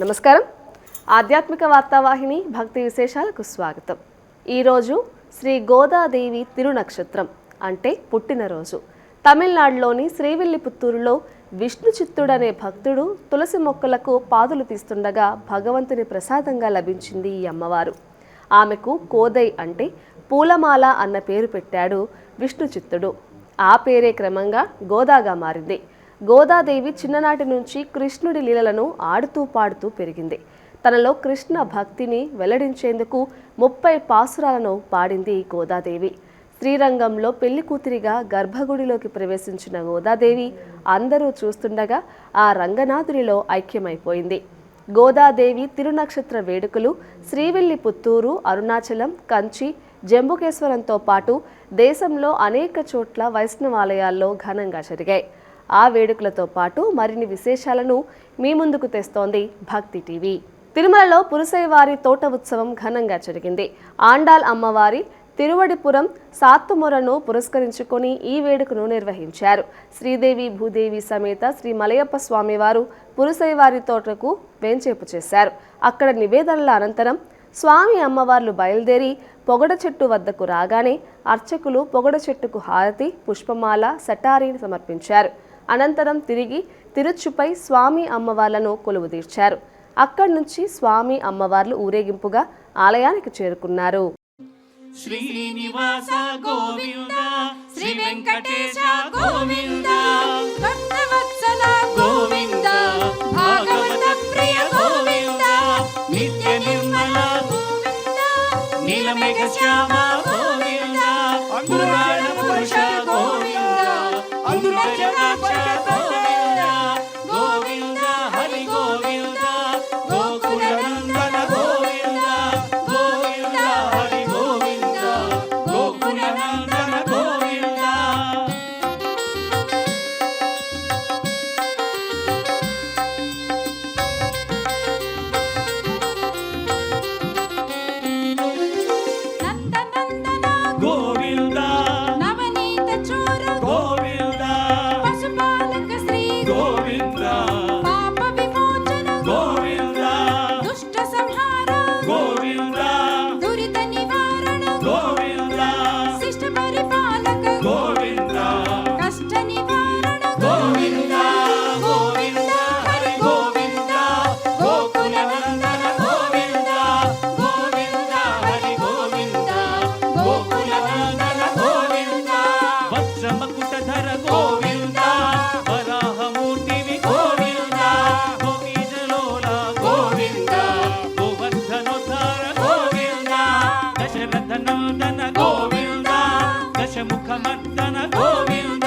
నమస్కారం. ఆధ్యాత్మిక వార్తావాహిని భక్తి విశేషాలకు స్వాగతం. ఈరోజు శ్రీ గోదాదేవి తిరునక్షత్రం అంటే పుట్టినరోజు. తమిళనాడులోని శ్రీవిల్లిపుత్తూరులో విష్ణు చిత్తుడనే భక్తుడు తులసి మొక్కలకు పాదులు తీస్తుండగా భగవంతుని ప్రసాదంగా లభించింది ఈ అమ్మవారు. ఆమెకు కోదై అంటే పూలమాల అన్న పేరు పెట్టాడు విష్ణు చిత్తుడు. ఆ పేరే క్రమంగా గోదాగా మారింది. గోదాదేవి చిన్ననాటి నుంచి కృష్ణుడి లీలలను ఆడుతూ పాడుతూ పెరిగింది. తనలో కృష్ణ భక్తిని వెల్లడించేందుకు ముప్పై పాసురాలను పాడింది గోదాదేవి. శ్రీరంగంలో పెళ్ళి కూతురిగా గర్భగుడిలోకి ప్రవేశించిన గోదాదేవి అందరూ చూస్తుండగా ఆ రంగనాథుడిలో ఐక్యమైపోయింది. గోదాదేవి తిరునక్షత్ర వేడుకలు శ్రీవెల్లి పుత్తూరు అరుణాచలం కంచి జంబుకేశ్వరంతో పాటు దేశంలో అనేక చోట్ల వైష్ణవాలయాల్లో ఘనంగా జరిగాయి. ఆ వేడుకలతో పాటు మరిన్ని విశేషాలను మీ ముందుకు తెస్తోంది భక్తి టీవీ. తిరుమలలో పురుసైవారి తోట ఉత్సవం ఘనంగా జరిగింది. ఆండాల్ అమ్మవారి తిరువడిపురం సాత్తుమొరను పురస్కరించుకొని ఈ వేడుకను నిర్వహించారు. శ్రీదేవి భూదేవి సమేత శ్రీ మలయప్ప స్వామివారు పురుసైవారి తోటకు వేంచేపు చేశారు. అక్కడ నివేదనల అనంతరం స్వామి అమ్మవార్లు బయలుదేరి పొగడ చెట్టు వద్దకు రాగానే అర్చకులు పొగడ చెట్టుకు హారతి పుష్పమాల సటారీని సమర్పించారు. అనంతరం తిరిగి తిరుచుపై స్వామి అమ్మవార్లను కొలువు తీర్చారు అక్కడి నుంచి స్వామి అమ్మవార్లు ఊరేగింపుగా ఆలయానికి చేరుకున్నారు. శ్రీనివాస గోవింద శ్రీ వెంకటేశ గోవింద. దశముఖమర్దన గోవింద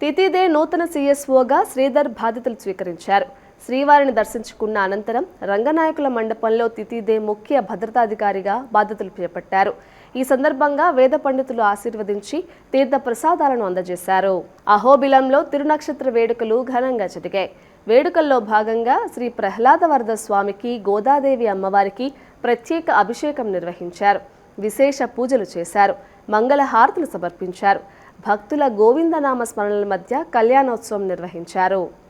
తితిదే నూతన సీఎస్ఓగా శ్రీధర్ బాధ్యతలు స్వీకరించారు. శ్రీవారిని దర్శించుకున్న అనంతరం రంగనాయకుల మండపంలో తితిదే ముఖ్య భద్రతాధికారిగా బాధ్యతలు చేపట్టారు. ఈ సందర్భంగా వేద పండితులు ఆశీర్వదించి తీర్థ ప్రసాదాలను అందజేశారు. అహోబిలంలో తిరునక్షత్ర వేడుకలు ఘనంగా జరిగాయి. వేడుకల్లో భాగంగా శ్రీ ప్రహ్లాదవరద స్వామికి గోదాదేవి అమ్మవారికి ప్రత్యేక అభిషేకం నిర్వహించారు. విశేష పూజలు చేశారు. మంగళహారతులు సమర్పించారు. భక్తుల గోవిందనామ స్మరణల మధ్య కళ్యాణోత్సవం నిర్వహించారు.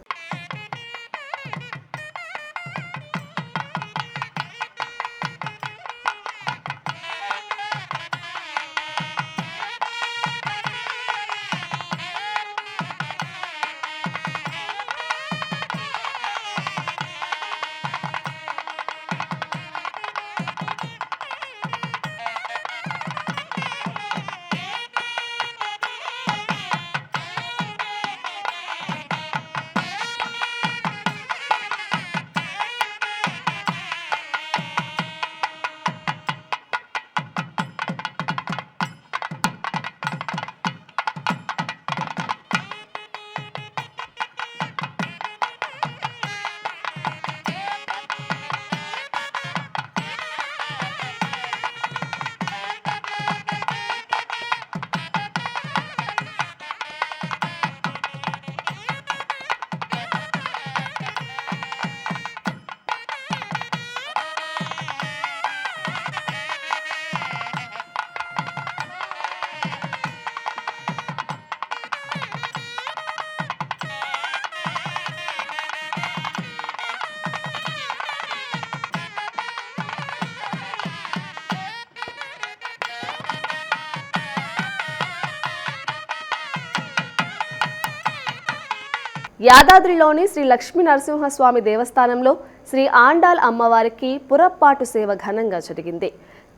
యాదాద్రిలోని శ్రీ లక్ష్మీ నరసింహస్వామి దేవస్థానంలో శ్రీ ఆండాల్ అమ్మవారికి పురప్పాటు సేవ ఘనంగా జరిగింది.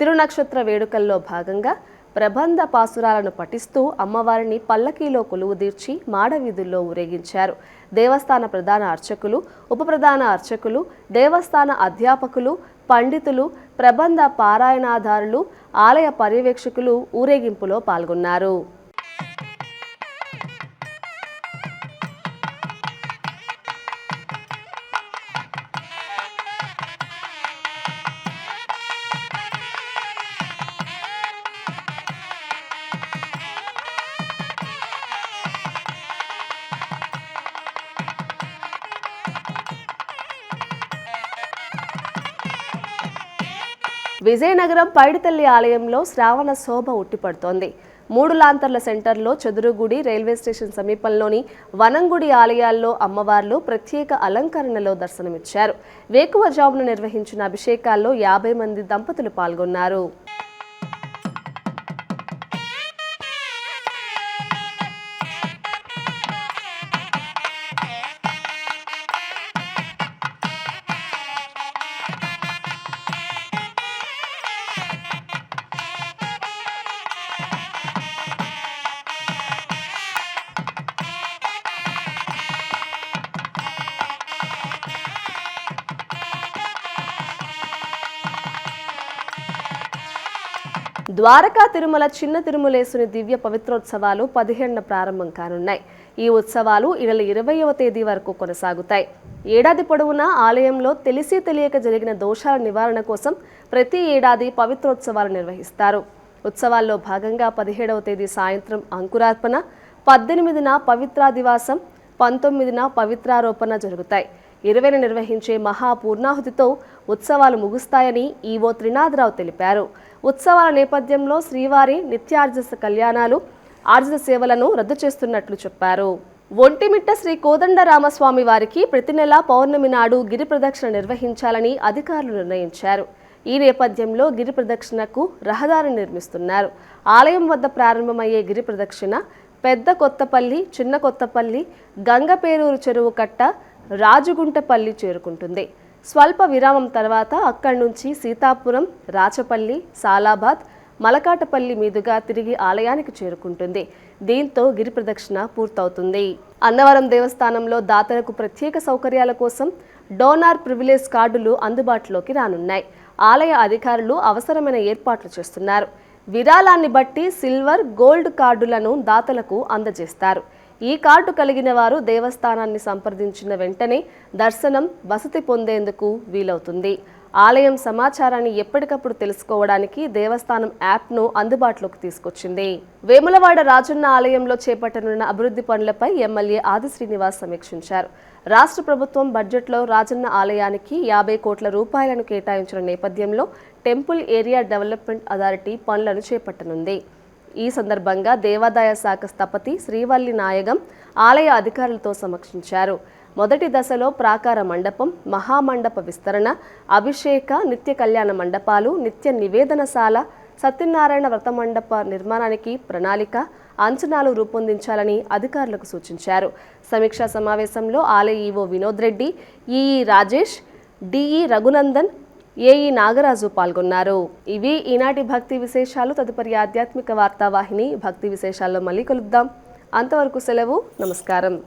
తిరునక్షత్ర వేడుకల్లో భాగంగా ప్రబంధ పాసురాలను పఠిస్తూ అమ్మవారిని పల్లకీలో కొలువుదీర్చి మాడవీధుల్లో ఊరేగించారు. దేవస్థాన ప్రధాన అర్చకులు ఉప ప్రధాన అర్చకులు దేవస్థాన అధ్యాపకులు పండితులు ప్రబంధ పారాయణాధారులు ఆలయ పర్యవేక్షకులు ఊరేగింపులో పాల్గొన్నారు. విజయనగరం పైడితల్లి ఆలయంలో శ్రావణ శోభ ఉట్టిపడుతోంది. మూడు లాంతర్ల సెంటర్లో చదురుగుడి రైల్వే స్టేషన్ సమీపంలోని వనంగుడి ఆలయాల్లో అమ్మవార్లు ప్రత్యేక అలంకరణలో దర్శనమిచ్చారు. వేకువజామున నిర్వహించిన అభిషేకాల్లో యాభై మంది దంపతులు పాల్గొన్నారు. ద్వారకా తిరుమల చిన్న తిరుమలేసుని దివ్య పవిత్రోత్సవాలు పదిహేడున ప్రారంభం కానున్నాయి. ఈ ఉత్సవాలు ఈ నెల ఇరవయవ తేదీ వరకు కొనసాగుతాయి. ఏడాది పొడవునా ఆలయంలో తెలిసి తెలియక జరిగిన దోషాల నివారణ కోసం ప్రతి ఏడాది పవిత్రోత్సవాలు నిర్వహిస్తారు. ఉత్సవాల్లో భాగంగా పదిహేడవ తేదీ సాయంత్రం అంకురార్పణ పద్దెనిమిదిన పవిత్రాదివాసం పంతొమ్మిదిన పవిత్రారోపణ జరుగుతాయి. ఇరవైన నిర్వహించే మహాపూర్ణాహుతితో ఉత్సవాలు ముగుస్తాయని ఈవో త్రినాథరావు తెలిపారు. ఉత్సవాల నేపథ్యంలో శ్రీవారి నిత్యార్జిత కళ్యాణాలు ఆర్జిత సేవలను రద్దు చేస్తున్నట్లు చెప్పారు. ఒంటిమిట్ట శ్రీ కోదండరామస్వామి వారికి ప్రతి నెల పౌర్ణమి నాడు గిరి ప్రదక్షిణ నిర్వహించాలని అధికారులు నిర్ణయించారు. ఈ నేపథ్యంలో గిరి ప్రదక్షిణకు రహదారి నిర్మిస్తున్నారు. ఆలయం వద్ద ప్రారంభమయ్యే గిరి ప్రదక్షిణ పెద్ద కొత్తపల్లి చిన్న కొత్తపల్లి గంగపేరూరు చెరువు కట్ట రాజుగుంటపల్లి చేరుకుంటుంది. స్వల్ప విరామం తర్వాత అక్కడి నుంచి సీతాపురం రాచపల్లి సాలాబాద్ మలకాటపల్లి మీదుగా తిరిగి ఆలయానికి చేరుకుంటుంది. దీంతో గిరి ప్రదక్షిణ పూర్తవుతుంది. అన్నవరం దేవస్థానంలో దాతలకు ప్రత్యేక సౌకర్యాల కోసం డోనార్ ప్రివిలేజ్ కార్డులు అందుబాటులోకి రానున్నాయి. ఆలయ అధికారులు అవసరమైన ఏర్పాట్లు చేస్తున్నారు. విరాళాన్ని బట్టి సిల్వర్ గోల్డ్ కార్డులను దాతలకు అందజేస్తారు. ఈ కార్డు కలిగిన వారు దేవస్థానాన్ని సంప్రదించిన వెంటనే దర్శనం వసతి పొందేందుకు వీలవుతుంది. ఆలయం సమాచారాన్ని ఎప్పటికప్పుడు తెలుసుకోవడానికి దేవస్థానం యాప్ను అందుబాటులోకి తీసుకొచ్చింది. వేములవాడ రాజన్న ఆలయంలో చేపట్టనున్న అభివృద్ధి పనులపై ఎమ్మెల్యే ఆది శ్రీనివాస్ సమీక్షించారు. రాష్ట్ర ప్రభుత్వం బడ్జెట్లో రాజన్న ఆలయానికి యాభై కోట్ల రూపాయలను కేటాయించిన నేపథ్యంలో టెంపుల్ ఏరియా డెవలప్మెంట్ అథారిటీ పనులను చేపట్టనుంది. ఈ సందర్భంగా దేవాదాయ శాఖ స్థపతి శ్రీవల్లి నాయగం ఆలయ అధికారులతో సమీక్షించారు. మొదటి దశలో ప్రాకార మండపం మహామండప విస్తరణ అభిషేక నిత్య కళ్యాణ మండపాలు నిత్య నివేదనశాల సత్యనారాయణ వ్రత మండప నిర్మాణానికి ప్రణాళిక అంచనాలు రూపొందించాలని అధికారులకు సూచించారు. సమీక్షా సమావేశంలో ఆలయ EO Vinod Reddy EE Rajesh DE Raghunandan AE Nagaraju పాల్గొన్నారు. ఇవి ఈనాటి భక్తి విశేషాలు. తదుపరి ఆధ్యాత్మిక వార్తావాహిని భక్తి విశేషాల్లో మళ్ళీ కలుద్దాం. అంతవరకు సెలవు. నమస్కారం.